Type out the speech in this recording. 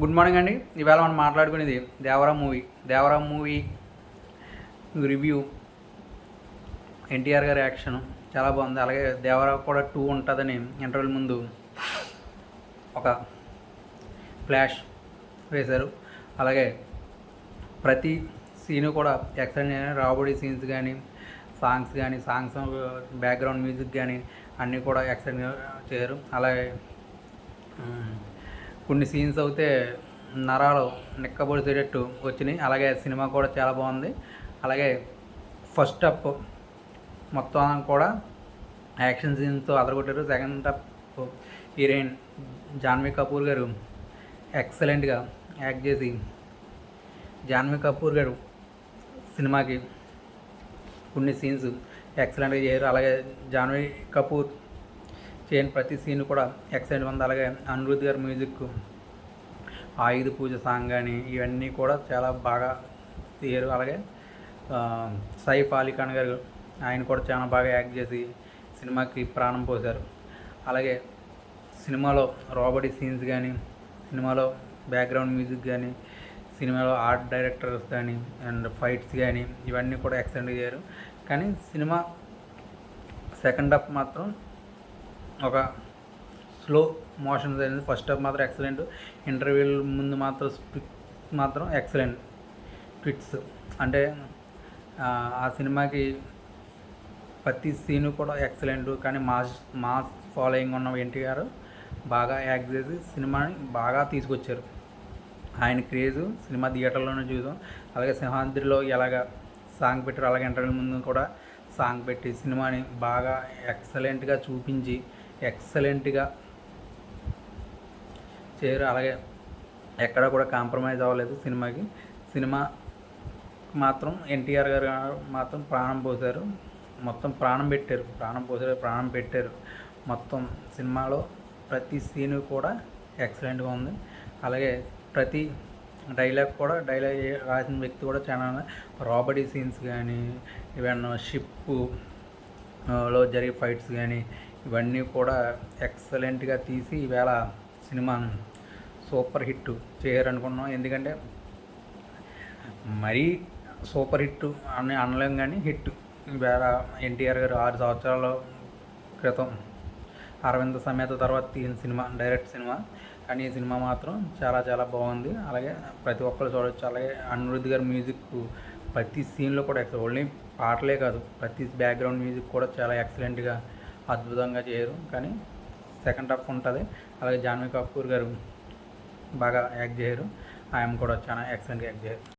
Good morning అండి. ఇవాళ మనం మాట్లాడుకునేది Devara movie. Devara movie review. NTR గారి యాక్షన్ చాలా బాగుంది. అలాగే దేవరా కూడా టూ ఉంటుందని ఇంటర్వ్యూల ముందు ఒక ఫ్లాష్ వేశారు. అలాగే ప్రతి సీను కూడా ఎక్సలెంట్ రాబడి సీన్స్ కానీ సాంగ్స్ కానీ సాంగ్స్ బ్యాక్గ్రౌండ్ మ్యూజిక్ కానీ అన్నీ కూడా ఎక్సలెంట్ చేయరు అలాగే కొన్ని సీన్స్ అయితే నరాలు నిక్కబొడిసేటట్టు వచ్చినాయి. అలాగే సినిమా కూడా చాలా బాగుంది. అలాగే ఫస్ట్ అప్ మొత్తం కూడా యాక్షన్ సీన్స్తో అదరగొట్టారు. Second half heroine Janhvi Kapoor గారు ఎక్సలెంట్గా యాక్ట్ చేసి జాన్వీ కపూర్ గారు సినిమాకి కొన్ని సీన్స్ ఎక్సలెంట్గా చేయరు అలాగే జాన్వీ కపూర్ చేయని ప్రతి సీన్ కూడా ఎక్సైట్ ఉంది అలాగే అనిరుద్ధ్ గారి మ్యూజిక్ ఆయుధ పూజ సాంగ్ కానీ ఇవన్నీ కూడా చాలా బాగా తీయరు. అలాగే సైఫ్ అలీ ఖాన్ గారు ఆయన కూడా చాలా బాగా యాక్ట్ చేసి సినిమాకి ప్రాణం పోశారు. అలాగే సినిమాలో రాబడీ సీన్స్ కానీ సినిమాలో బ్యాక్గ్రౌండ్ మ్యూజిక్ కానీ సినిమాలో ఆర్ట్ డైరెక్టర్స్ కానీ అండ్ ఫైట్స్ కానీ ఇవన్నీ కూడా ఎక్సెండ్ చేయరు కానీ సినిమా సెకండ్ హాఫ్ మాత్రం ఒక స్లో మోషన్ జరిగింది ఫస్ట్ హాఫ్ మాత్రం ఎక్సలెంట్ ఇంటర్వ్యూల ముందు మాత్రం స్పిక్ మాత్రం ఎక్సలెంట్ ట్విట్స్ అంటే ఆ, సినిమాకి ప్రతి సీను కూడా ఎక్సలెంట్ కానీ మాస్ మాస్ ఫాలోయింగ్ ఉన్న ఎన్టీఆర్ బాగా యాక్ట్ చేసి సినిమాని బాగా తీసుకొచ్చారు. ఆయన క్రేజ్ సినిమా థియేటర్లోనే చూసాం. అలాగే సింహాద్రిలో ఎలాగ సాంగ్ పెట్టారు అలాగే ఇంటర్వ్యూ ముందు కూడా సాంగ్ పెట్టి సినిమాని బాగా ఎక్సలెంట్గా చూపించి ఎక్సలెంట్గా చేయరు అలాగే ఎక్కడ కూడా కాంప్రమైజ్ అవ్వలేదు సినిమాకి. సినిమా మాత్రం ఎన్టీఆర్ గారు మాత్రం ప్రాణం పోశారు. మొత్తం ప్రాణం పెట్టారు. ప్రాణం పోసారు ప్రాణం పెట్టారు. మొత్తం సినిమాలో ప్రతి సీను కూడా ఎక్సలెంట్గా ఉంది. అలాగే ప్రతి డైలాగ్ కూడా డైలాగ్ రాసిన వ్యక్తి కూడా చాలా రాబడీ సీన్స్ కానీ ఈవెన్ షిప్లో జరిగే ఫైట్స్ కానీ ఇవన్నీ కూడా ఎక్సలెంట్గా తీసి ఈవేళ సినిమాను సూపర్ హిట్ చేయరనుకున్నాం. ఎందుకంటే మరీ సూపర్ హిట్ అని అనలేం కానీ హిట్. వేళ ఎన్టీఆర్ గారు ఆరు సంవత్సరాల క్రితం అరవింద సమేత తర్వాత తీసిన సినిమా డైరెక్ట్ సినిమా. కానీ ఈ సినిమా మాత్రం చాలా చాలా బాగుంది. అలాగే ప్రతి ఒక్కరు చూడొచ్చు. అలాగే అనిరుద్ధ్ గారి మ్యూజిక్ ప్రతి సీన్లో కూడా ఎక్సలెంట్ ఓన్లీ పాటలే కాదు ప్రతి బ్యాక్గ్రౌండ్ మ్యూజిక్ కూడా చాలా ఎక్సలెంట్గా అద్భుతంగా చేయరు కానీ సెకండ్ హాఫ్ ఉంటుంది. అలాగే జాన్వీ కపూర్ గారు బాగా యాక్ట్ చేయరు. ఆయన కూడా చాలా ఎక్సలెంట్గా యాక్ట్ చేయరు.